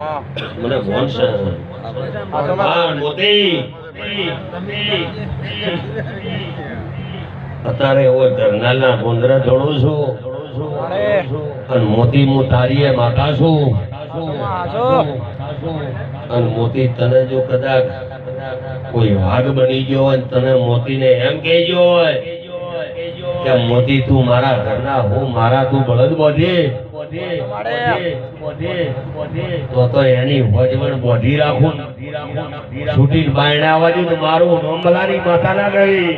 મને ફોન છે. મોતી. અત્યારે હું ધરનાલના ગોંદરા જોડું છું. અને મોતી હું તારીએ માતા છું. અને મોતી તને જો કદાચ કોઈ વાઘ બની ગયો હોય તને તને મોતીને એમ કહેજો હોય કે મોતી તું મારા ઘરના હું મારા તું બળદ બોધી તો તો એની વજવણ બોધી રાખું. છૂટી બાયણે આવવા દઉં તો મારું નોમલાની માતા ના ગઈ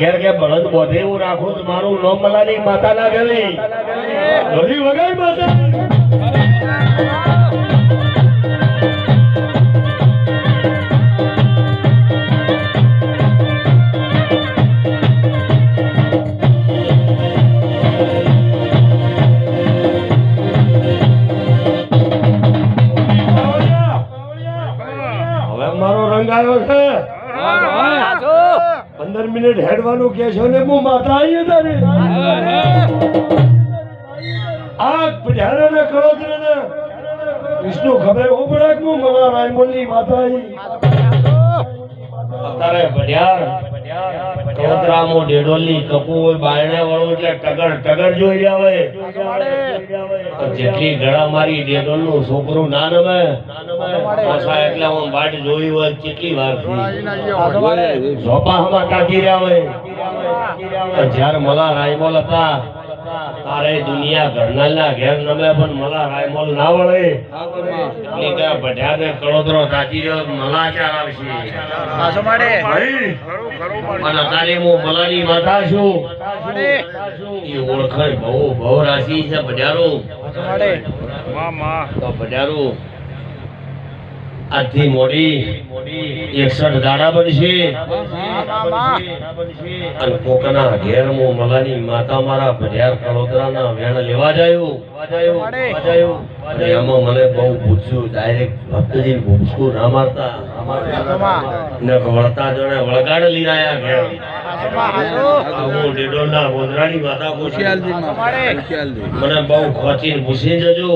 ઘેર કે બળદ બોધે હું રાખું તો મારું નોમલાની માતા ના. ગઈ બધી વગાડ માતા. હવે મારો રંગ આવ્યો છે. પંદર મિનિટ હેડવાનું કે છો ને હું માતા આવીએ તારે. આ પઢારે ને કરો ને. વિષ્ણુ ખબર હું પડે કે હું રાયમોલની માતા આવી અત્યારે ભડિયાર કવતરામો ડેડોલી કપૂર બાયણે વાળો એટલે ટગર ટગર જોઈ જાવે તો જેટલી ગળા મારી ડેડોલનું છોકરું ના નમે પાછા એટલે હું વાટ જોઈ હોય કેટલી વાર ઝોપા હમા કાઢી રહ્યા હોય. જ્યારે મલા રાયમોલ હતા તારે દુનિયા ઘરનાલના ઘેર નમે પણ મલા રાયમોલ ના વળે. એટલે કે ભઢિયાને કળોતરો તાકી રહ્યો મલા ચાર આવશે ભાઈ, અને તારે હું મલાની માતા છું. એ ઓળખાય બહુ બહુ રાશિ છે બજારો તો ભઢિયારો આજથી મોડી એકસઠ દાડા બનશે. અને કોકના ઘેર હું મલાની માતા મારા ભઢિયાર કળોતરાના વેણ લેવા જાયું. અને એમાં મને બહુ પૂછ્યું ડાયરેક્ટ ભક્તજી ભૂસકું ના મારતા. ને વળતા જણે વળગાડ લીરાયા ઘેર. મને બહુ ખોચીને પૂછી જજો.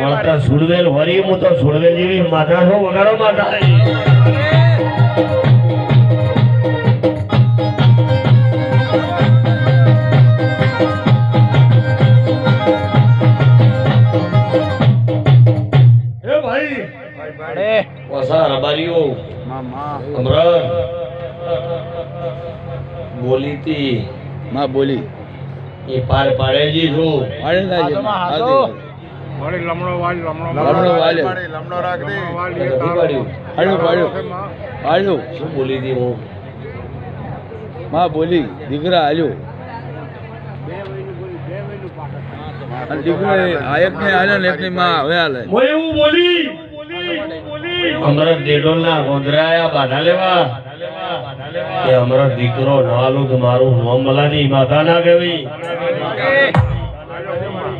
વળતા સુડવેલ વરી હું તો સુડવેલ જેવી માતા છો વગાડો માતા. ભાઈ. ઓસા રબારીઓ. અમરન. બોલી તી. માં બોલી. એ પાર પાડેજી છું. પાડે ના છે વળી લમણો વાળ લમણો લમણો વાળ. લમણો રાખ દે પાડ્યું. પાડ્યું પાડ્યું પાડ્યું શું બોલી તી હું? માં બોલી. દીકરા હાલ્યો. દીકરો આ એકને હાલ્યો ને એકની માં હવે હાલે. મોય એવું બોલી? અમરત ડેડોલના ગોંધરાયા બાધા લેવા. કે અમારો દીકરો નાલું તો મારું નોમ મલાની માતા ના કહેવી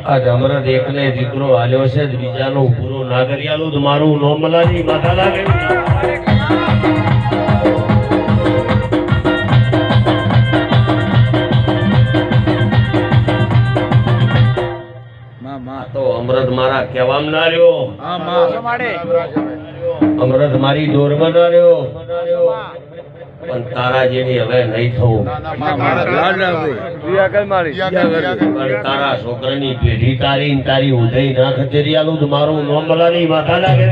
આજ અમરત એકને દીકરો હાલ્યો છે બીજાનું પૂરું ના કરી આલું તો મારું નોમ માતા ના કહેવી માં માં. તો અમરત મારા ના રહ્યો. હા મારી દોરમાં ના રહ્યો. પણ તારા જેવી હવે નહીં થવું. તારા છોકરાની પેઢી તારી તારી ઉદય ના ખચેરી તો મારું નોમ માથા લાગે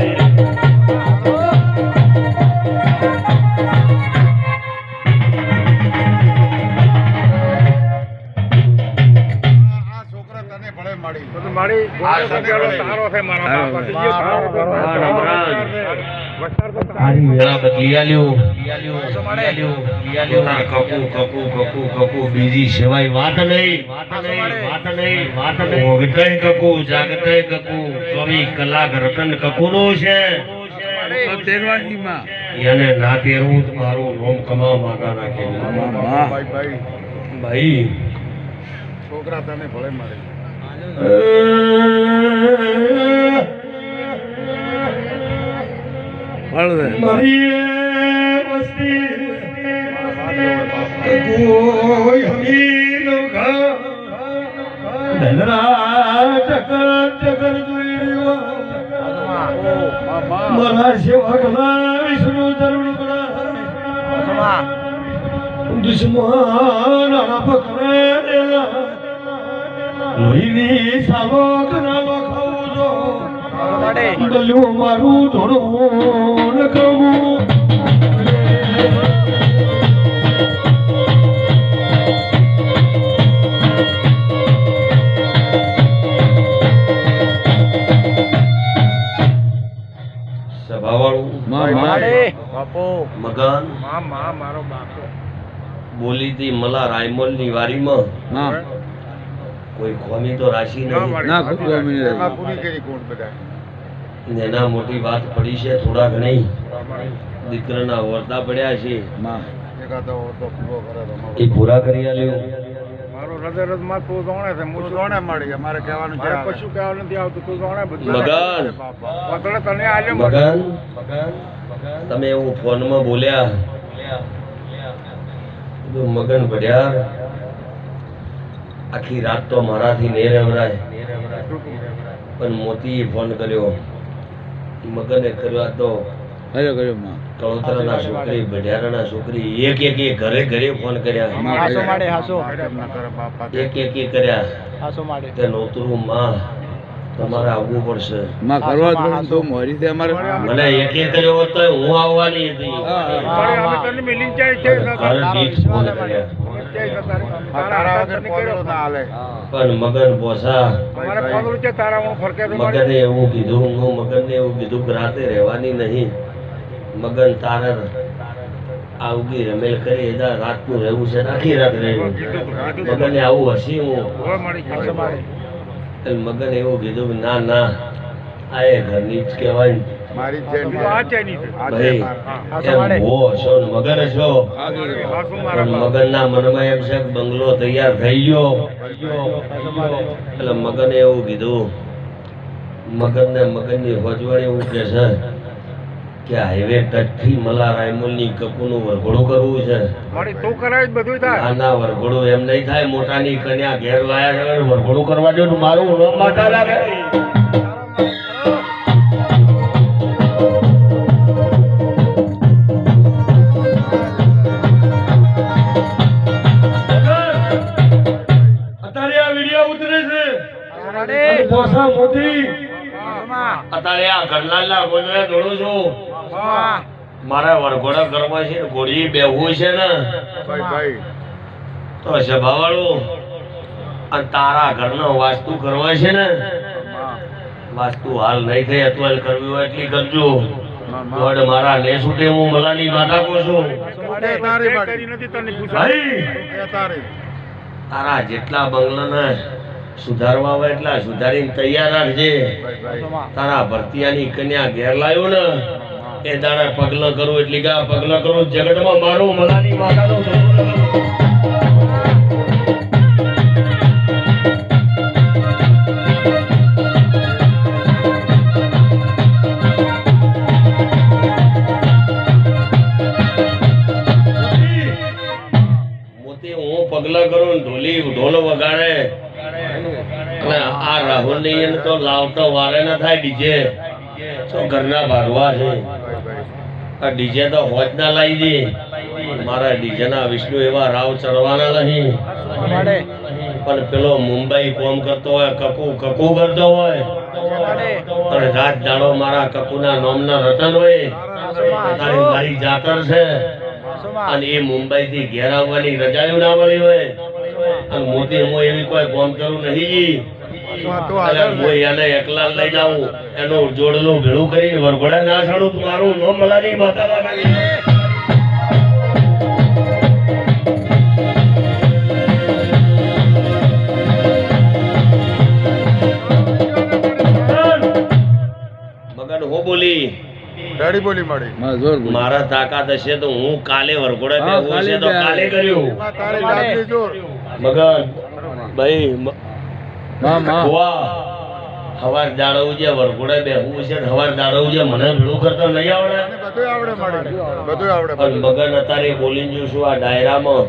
આ છોકરા તને ભળે માડી મારી તારો છે મારા કકુ કકુ કકુ કકુ બીજી સિવાય વાત નહીં વાત નહીં વાત નહીં વાત નહીં. ઓગતય કકુ જાગતય કકુ ચોવીસ કલાક રતન કકુનો છે. તેરવાની માં એને ના તેરવું તો મારું નોમ કમાવા માંગા નાખે. ભાઈ ભાઈ. ભાઈ. છોકરા તને ભલે મળે રહ્યો. મારા સેવકના વિષ્ણુ કળા દુશ્મન પકડે લોહીની ના લખાવું ડલ્યું મારું ધોળું નકમું મગન. મારો બાપો. બોલીતી મલા રાયમલની વારીમાં. કોઈ ખોમી તો રાશી ના નહીં. ના, પૂરી કરી કોણ બધા એના મોટી વાત પડી છે થોડા ઘણી. દીકરાના વર્તા પડ્યા છે. એ પૂરા કરી આલ્યો. મારો હૃદય હૃદયમાં તું જાણે છે હું જાણે મળી મારે કહેવાનું છે મારે કશું કહેવાનું નથી આવતું તું જાણે બધું. મગન. પતળે તને આલ્યો મગન. તમે એવું ફોનમાં બોલ્યા. મગન ભડ્યા આખી રાત તો મારાથી નહીં રહેવરાય પણ મોતીએ ફોન કર્યો. મગને કર્યો તો કર્યો કર્યો માં. કળોતરાના છોકરી ભડિયારાના છોકરી એક એક એક ઘરે ઘરે ફોન કર્યા. હાસો માડે હાસો. ના કરે બાપા એક એક એક કર્યા. હાસો માડે. કે નોતરું માં તમારે આવવું પડશે. માં કરવા જ તો મોરી તે અમારે. મને એક એક કર્યો હોત તો હું આવવાની હતી. અમે તને મિલિંગ છે પણ મગન મારે મગને એવું કીધું હું મગનને એવું કીધું કે રાતે રહેવાની નહીં. મગન તારે આવગી રમેલ કરી એના રાતનું રહેવું છે આખી રાત રહેવું મગને આવું હસી હું. મગને એવું કીધું ના ના આ એ ઘરની જ કહેવાય ને. મારી છે. ની ને મગન મારા મનમાં એમ છે બંગલો તૈયાર થઈ ગયો. એટલે મગને એવું કીધું મગનને મગનની હોજવાળી એવું કે છે. કે હાઈવે ટચથી મલા રાયમલની કપૂનું વરઘોડું કરવું છે? મારી તો કરાય બધું થાય આના વરઘોડું એમ નહીં થાય મોટાની કન્યા ઘેર લાયા છે વરઘોડું કરવા દો મારું નામ માતા લાગે અત્યારે આ વિડિયો ઉતરે છે. અને પોસા મોતી અત્યારે આ ગરલાલના ગોદરે દોડું છું. મારે વરઘોડા કરવા છે ઘોડી બેહવું છે ને. તો સભાવાળું અને તારા ઘરનો વાસ્તુ કરવા છે ને. વાસ્તુ હાલ નહીં થઈ અત્યારે કરવી હોય એટલી કરજો. દોડ મારા ને સુટે હું મલાની માતા કહું છું. તારી જેટલા બંગલાને સુધારવા હોય એટલા સુધારીને તૈયાર રાખજે. તારા ભરતિયાની કન્યા ઘેર લાવ્યો ને. એ દાડે પગલા કરું એટલે ગા પગલા કરું, જગતમાં મારું મલાની માતાનું પગલા કરું ઢોલી, ઢોલ વગાડે. અને આ રાહુલની તો લાવતો વારે ના થાય ડીજે. તો ઘરના ભરવા છે. આ ડીજે તો હોજ ના લાવી દે. મારા ડીજે ના વિષ્ણુ એવા રાવ ચડવાના નહીં. પણ પેલો મુંબઈ કોમ કરતો હોય કકુ કકુ કરતો હોય. પણ રાત દાડો મારા કકુના નામના રતન હોય. તારી મારી જાતર છે. અને એ મુંબઈ થી ઘેર આવવાની રજાઓ ના મળી હોય. અને મોતી હું એવી કોઈ કોમ કરું નહીં. હું એને એકલા લઈ જાઉં એનું જોડલું ભેળું કરી વરઘોડા ના છાડું મારું નો મલાની માતા લાગે મગન હું બોલી? ડેડી બોલી મળી મારા તાકાત હશે તો હું કાલે વરઘોડા કાલે તો કાલે કર્યું. મગન ભાઈ હવાર દાડવું છે વરઘોડે બેહવું છે ને હવાર દાડવું છે મને ભેળું કરતો નહીં આવડે. બધું આવડે માડી બધું આવડે. પણ મગન અત્યારે બોલી જોઉં છું આ ડાયરામાં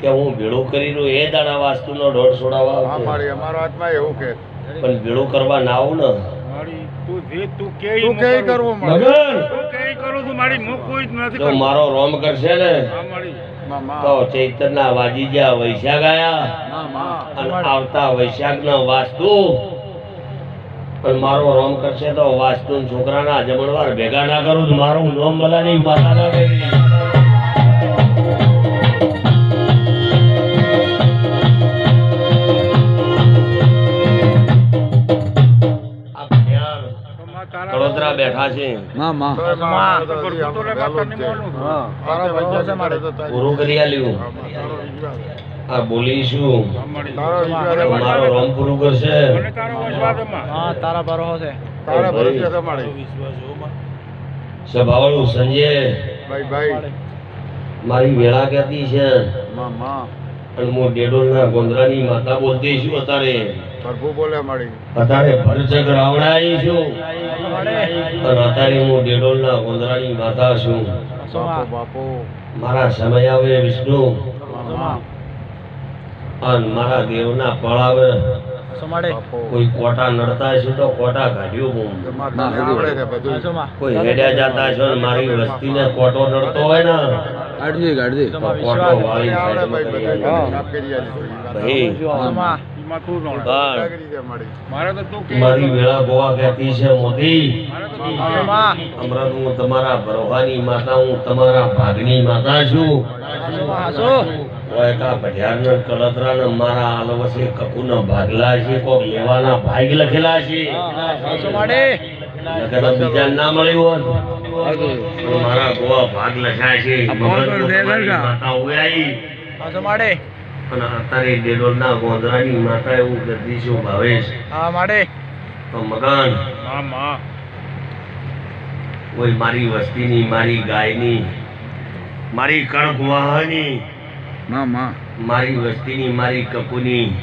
કે હું ભેળું કરી રહ્યું એ દાડા વાસ્તુનો દોઢ છોડાવવા હા અમારો અમારા હાથમાં એવું કે. પણ ભેળું કરવા ના આવું ને. મારો રોમ કરશે ને તો ચૈતરના વાજી જ્યાં વૈશાખ આયા. અને આવતા વૈશાખના વાસ્તુ. પણ મારો રોમ કરશે તો વાસ્તુ ને છોકરાના જમણવાર ભેગા ના કરું મારું નોમ બલાની માતા ના ભાઈ છે. પૂરું કરી આલ્યું. આ બોલીશું તારો મારો રોમ પૂરું કરશે. તારા તારા છે. સભાવાળું સંજય ભાઈ ભાઈ. મારી વેળા કહેતી છે? માં માં. અને હું ડેડોલના ગોંદરાની માતા બોલતી છું અત્યારે. પ્રભુ બોલે મળી અત્યારે ભરચક રાવણાઈ છું. અને અત્યારે હું ડેડોલના ગોંધરાની માતા છું. બાપુ બાપુ. મારા સમય આવે વિષ્ણુ. અને મારા દેવના પળ આવે. કોઈ કોટા નડતા છે તો કોટા કાઢ્યો હું કોઈ હેડ્યા જાતા છો ને વસ્તી ને કોટો નડતો હોય ને. કાઢજે કાઢજે. કોટો વાળી ભાઈ કરી બધું આલજો. સાફ કરી આલી. ભાઈ માં પણ જાગરી છે માડી મારે તો તું મારી વેળા ગોવા કહેતી છે મોદી હમણાં હું તમારા ભરોહાની માતા હું તમારા ભાગની માતા છું. ઓયકા ભઢિયારના કળતરાના મારા આલવસે કકુના ભાગલા છે કોક લેવાના ભાગ લખેલા છે. બીજા ના મળ્યું હોત. મારા ગોવા ભાગ લખ્યા છે. અને અત્યારે ડેડોલના ગોંદરાની માતા એવું કરતી છું. ભાવેશ તો મગન. કોઈ મારી વસ્તીની મારી ગાયની મારી કણક વાહની માં. માં મારી વસ્તીની મારી કપુની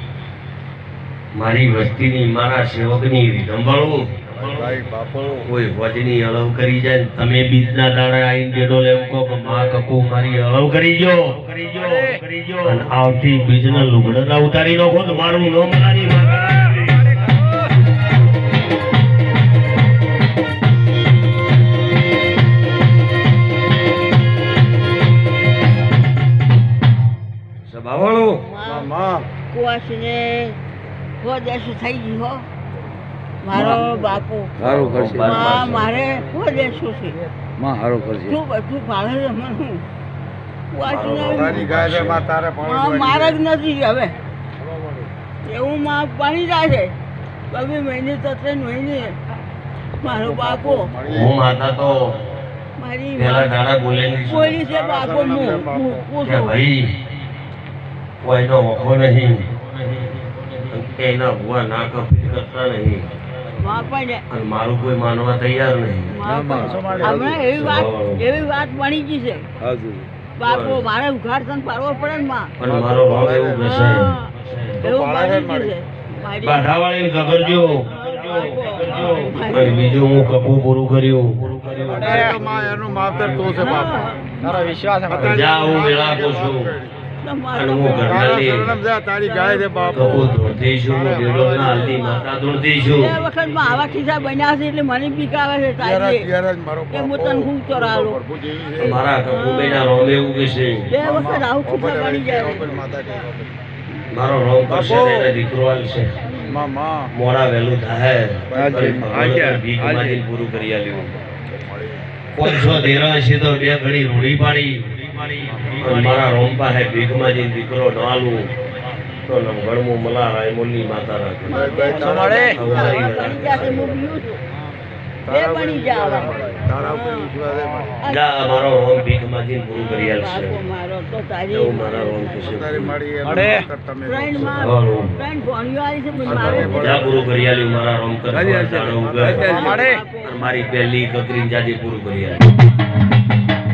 મારી વસ્તીની મારા સેવકની રીધંભાળું ભાઈ બાપુ કોઈ વજની અળવ કરી જાય તમે તમે બીજના દાડે આવીને ડેડો લેમ કહો કે માં કકુ મારી હળવ કરી જો કરી જો અને આવતી બીજના લુગડા ઉતારી નાખો તો મારું નો મારી સભાવાળો કુવાસીને હોદેશ થઈ ગઈ હો. મારો બાપુ. સારું કરશે માં મારે છે? માં કરશે શું બધું છે માં તારે માં પાણી મારે જ નથી હવે. એવું માં પાણી જાય છે. બબે મહિને તો ત્રણ મહિને. મારો બાપો હું માતા તો મારી પેલા દાડા બોલેલી છું. બોલી છે બાપો હું હું કે ભાઈ કોઈનો વખો નહીં. એના ભુવા ના કપી કરતા નહીં. અને મારું કોઈ માનવા તૈયાર નહીં. હમણાં એવી વાત એવી વાત બની ગઈ છે. હાજુ. મારે ઉઘાડ તને પાડવો પડે ને માં. પણ મારો એવું કહેશે એવું બની ગયું છે. મારી બાધાવાળીને બીજું હું કપું પૂરું કર્યું. અત્યારે એનું માવતર તું છે બાપુ. તારો વિશ્વાસ જા હું મેળા છું. છે છું છું. આવા ખિસ્સા બન્યા છે એટલે મને બીક આવે છે હું તને હું ચોરાલું. છે. મારા કપુબેના રોમ એવું બે વખત આવું ખિસ્સા બની જાય. માતા મારો રોમ કરશે ને એને દીકરો માં મોડા વહેલું થાય. પૂરું કરી આલ્યું. પાંચસો તેરા છે? તો બે ઘડી રૂડી પાડી. મારા રોમ પાસે ભીખ માંગીને દીકરો ન તો તો નમગણમું મલા રાયમોલની માતા રાખે મારી. રોમ પૂરું કરી આલશે. બાપુ મારો તો તારી એવું મારા રોમ કહેશે તારી મારી એનું માવતર તમે ત્રણમાં હાલો. ત્રણ ભોણીઓ આવી છે પણ મારે જા પૂરું કરી આલ્યું મારા રોમ મારી પહેલી કકરી જાજી પૂરું કરી આલ્યું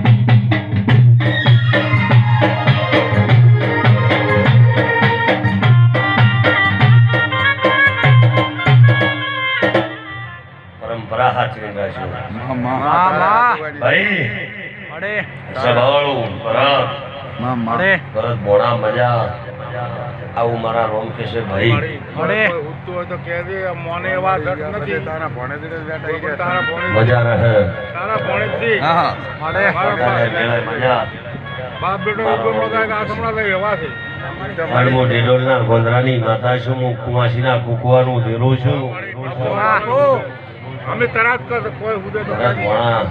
માતા હાચવી રાખજો માં માં. ભાઈ સભાવાળું ભરત. માં માં. ભરત મોડા મજા. આવું મારા રોમ છે ભાઈ. મજા રહે. મજા બાપ બેટો એવા છે. હળમો ઢેડોલના માતા છું હું કુવાસીના કુકવાનું ધેરું છું. અમે તરાત કર કોઈ હુદે તો ભરત મોણા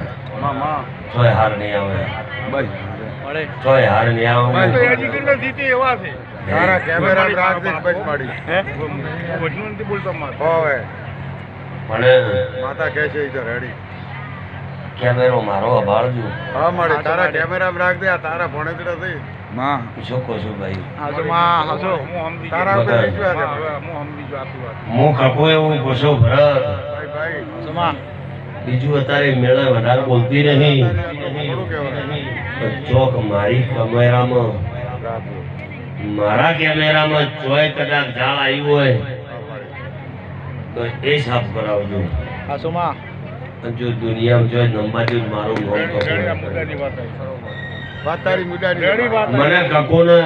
માં માં. તોય હાર નહીં આવે. બસ તોય હાર નહીં ભાઈ તો આવે એજ્યુકેટર જીતી એવા છે. તારા કેમેરા રાખજે બચ પડી. હે? વજનું નથી બોલતો માર. હોવે. પણ માતા કહે છે તો રેડી કેમેરો મારો અભાળજો. હા મળે. તારા કેમેરામાં રાખ દે આ તારા ભણે જ નથી માં. શું કહો છું ભાઈ? હાજો માં હાજો હું સમજી તારા ઉપર વિશ્વાસ હું સમજી જો આખી વાત. હું કપો એવું પૂછું ભરત. બીજું અત્યારે મેળા વધારે બોલતી નહીં. ચોક મારી કેમેરામાં. મારા કેમેરામાં ચોય કદાચ જાળ આવ્યું હોય તો એ સાફ કરાવજો. જો દુનિયામાં જોઈ નંબાથી મારું કપો મને કકોને.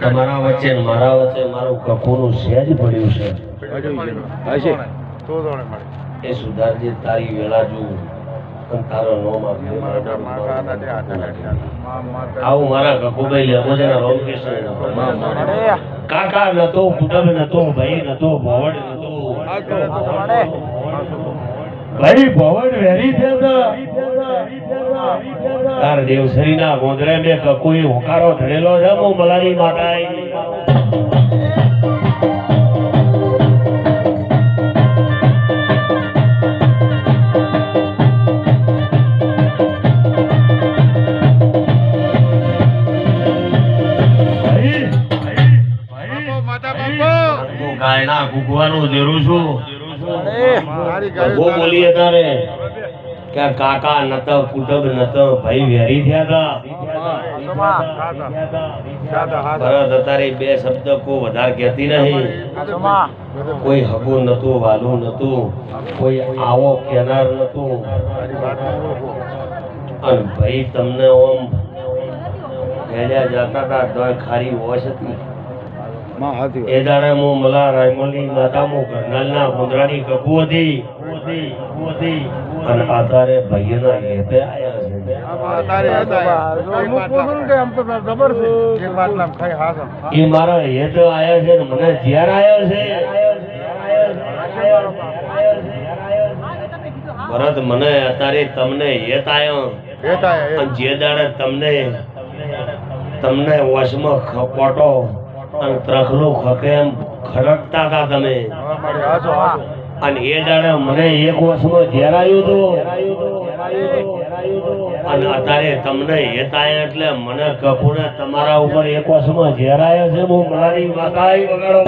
તમારા વચ્ચે મારા વચ્ચે મારું કકોનું સેજ પડ્યું છે. તો જોડે મળે. એ સુધારજે તારી વેળા જોઉં અને તારો દે. આવું મારા કકુભાઈ લેબોજાના રોમ કિશન કાકા નતો કુટુંબ નતો ભાઈ નતો ભવડ નતો. ભાઈ ભવડ વેરી તાર દેવસરીના ગોંદરે મેં કકુએ હોકારો ધરેલો છે મલાની માતા ગાયના કૂકવાનું ધીરું છું બહુ બોલીએ તારે. કે કાકા નત કુટુંબ નત ભાઈ વેરી થયા હતા ભરત અત્યારે બે શબ્દ કો વધારે કહેતી નહીં. કોઈ હગું નતું વાલું નતું કોઈ આવો કેનાર નતું. અને ભાઈ તમને ઓમ હેડ્યા જતા હતા તોય ખારી હોશ હતી. એ દાડે હું મલા રાયમલની માતા હું ગરનાલના હતી અને હેતે આયા છે. હાથ. એ મારા હેત આયા છે ને મને જ્યાર આયો છે. ભરત મને અત્યારે તમને હેત આયા, જે દાડે તમને તમને વશમાં ખપોટો અને ત્રખલું ખકે એમ ખડકતા હતા તમે. અને એ દાડે મને એક વર્ષમાં આવ્યું હતું અને અત્યારે તમને હેતાય એટલે મને કપૂરે તમારા ઉપર એક વર્ષમાં આવ્યો છે. હું મારી માતા વગાડો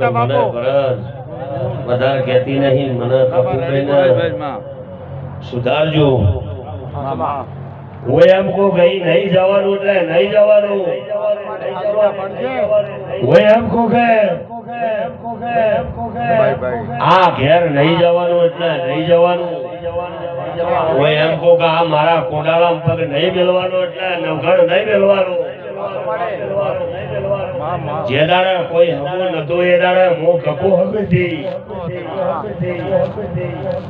બાપો મને ભરત વધારે કહેતી નહીં મને બસ સુધારજો. હું એમ કહું ગઈ નહીં જવાનું એટલે નહીં જવાનું. હું એમ કહું કે ભાઈ ભાઈ આ ઘેર નહીં જવાનું એટલે નહીં જવાનું. હું એમ કહું કે આ મારા કોડાળા પગ નહીં મેળવાનો એટલે નવઘણ નહીં મેળવાનું. જે દાડે કોઈ હગું નતું, એ દાડે હું હવે થી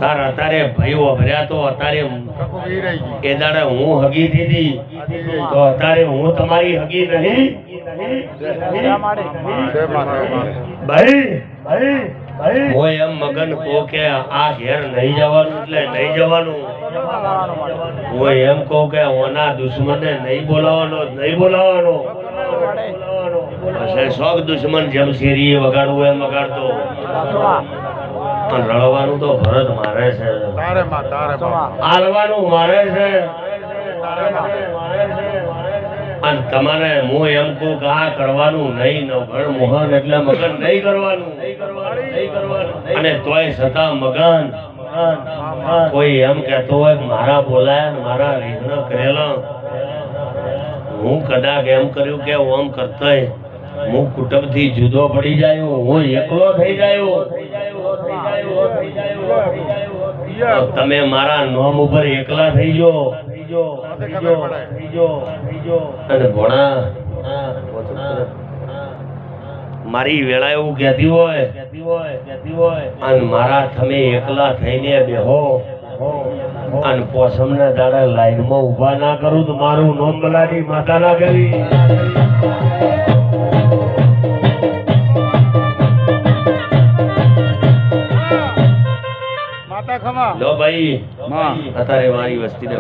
તાર અત્યારે ભાઈઓ ભર્યા તો કપૂ ગઈ. એ દાડે હું હગી દીધી તો અત્યારે હું તમારી હગી નહીં. ભાઈ ભાઈ ભાઈ હું એમ મગન કહો કે આ ઘેર નહીં જવાનું એટલે નહીં જવાનું એમ કહો કે ઓના દુશ્મને નહીં બોલાવવાનો નહીં બોલાવવાનો પછી શોખ દુશ્મન જેમ શેરી વગાડવું એમ વગાડતો. પણ રડવાનું તો ભરત મારે છે. હાલવાનું મારે છે. અને તમારે હું એમ કહું કે આ કરવાનું નહીં નવઘણ મોહન એટલે મગન નહીં કરવાનું. અને તોય છતાં મગન. કોઈ એમ કહેતો હોય મારા બોલાયા મારા રીહણ કરેલા. હું કદાચ એમ કર્યું કે ઓમ કરતોય. હું કુટુંબથી જુદો પડી જાયો, હું એકલો થઈ જાયો. તમે મારા નોમ ઉપર એકલા થઈ જો અને મારી વેળા એવું કહેતી હોય, અને મારા તમે એકલા થઈને બેહો. અને પોસમના દાડા લાઈનમાં ઊભા ના કરું તો મારું નોમ બલાડી માતા ના કરી લો ભાઈ. માં. અત્યારે મારી વસ્તીને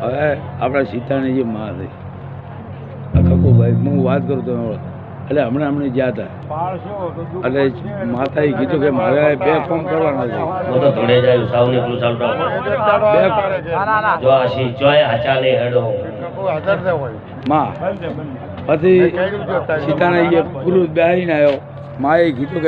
હવે આપણા સીતાની જે માં હતી આ કકુભાઈ હું વાત કરું તો એટલે હમણાં હમણાં જ્યાં હતા. એટલે માતાએ કીધું કે મારે બે ફોર્મ કરવાના છે. હું તો ધોળે જાય સાવ નીકળું ચાલતો બે- જો આશી જોય ને હેડો. માં. પછી સીતાને એ પુરુષ બેહીને આવ્યો માએ કીધું કે